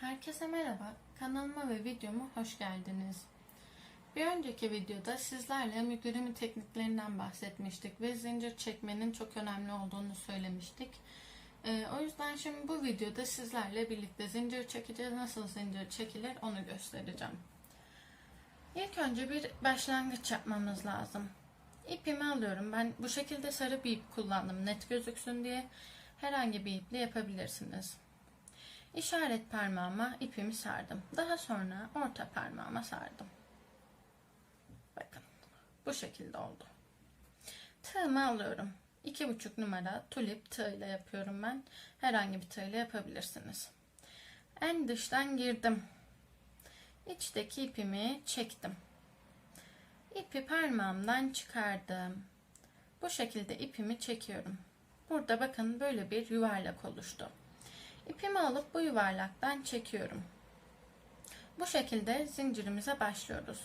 Herkese merhaba, kanalıma ve videoma hoş geldiniz. Bir önceki videoda sizlerle amigurumi tekniklerinden bahsetmiştik ve zincir çekmenin çok önemli olduğunu söylemiştik. Ee, o yüzden şimdi bu videoda sizlerle birlikte zincir çekeceğiz. Nasıl zincir çekilir onu göstereceğim. İlk önce bir başlangıç yapmamız lazım. İpimi alıyorum. Ben bu şekilde sarı bir ip kullandım net gözüksün diye. Herhangi bir iple yapabilirsiniz. İşaret parmağıma ipimi sardım. Daha sonra orta parmağıma sardım. Bakın bu şekilde oldu. Tığımı alıyorum. 2,5 numara tulip tığ ile yapıyorum ben. Herhangi bir tığ ile yapabilirsiniz. En dıştan girdim. İçteki ipimi çektim. İpi parmağımdan çıkardım. Bu şekilde ipimi çekiyorum. Burada bakın böyle bir yuvarlak oluştu. İpimi alıp bu yuvarlaktan çekiyorum. Bu şekilde zincirimize başlıyoruz.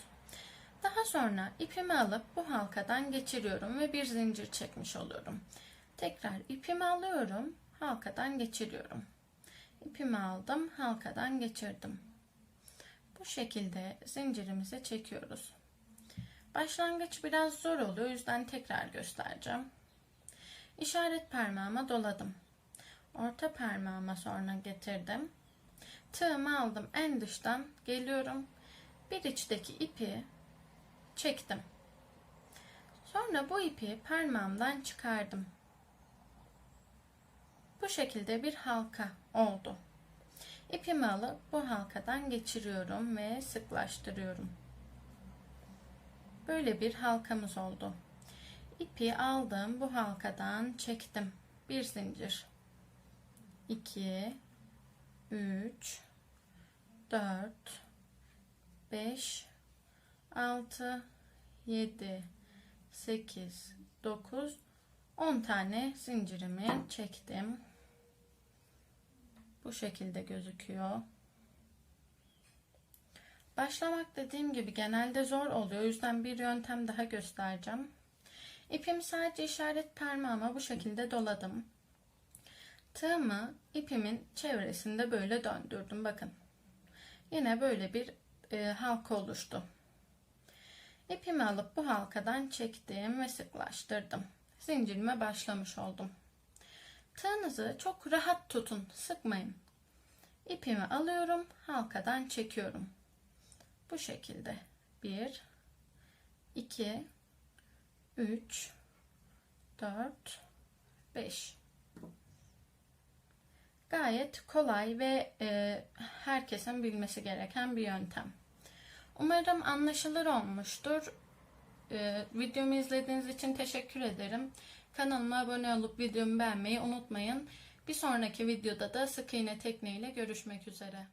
Daha sonra ipimi alıp bu halkadan geçiriyorum ve bir zincir çekmiş oluyorum. Tekrar ipimi alıyorum, halkadan geçiriyorum. İpimi aldım, halkadan geçirdim. Bu şekilde zincirimize çekiyoruz. Başlangıç biraz zor oluyor, o yüzden tekrar göstereceğim. İşaret parmağıma doladım. Orta parmağıma sonra getirdim. Tığımı aldım en dıştan geliyorum. Bir içteki ipi çektim. Sonra bu ipi parmağımdan çıkardım. Bu şekilde bir halka oldu. İpimi alıp bu halkadan geçiriyorum ve sıklaştırıyorum. Böyle bir halkamız oldu. İpi aldım bu halkadan çektim. Bir zincir. 2 3 4 5 6 7 8 9 10 tane zincirimi çektim. Bu şekilde gözüküyor. Başlamak dediğim gibi genelde zor oluyor. O yüzden bir yöntem daha göstereceğim. İpimi sadece işaret parmağıma bu şekilde doladım. Tığımı ipimin çevresinde böyle döndürdüm. Bakın. Yine böyle bir e, halka oluştu. İpimi alıp bu halkadan çektim ve sıklaştırdım. Zincirime başlamış oldum. Tığınızı çok rahat tutun. Sıkmayın. İpimi alıyorum. Halkadan çekiyorum. Bu şekilde. 1 2 3 4 5 Gayet kolay ve e, herkesin bilmesi gereken bir yöntem. Umarım anlaşılır olmuştur. E, videomu izlediğiniz için teşekkür ederim. Kanalıma abone olup videomu beğenmeyi unutmayın. Bir sonraki videoda da sık iğne tekniğiyle görüşmek üzere.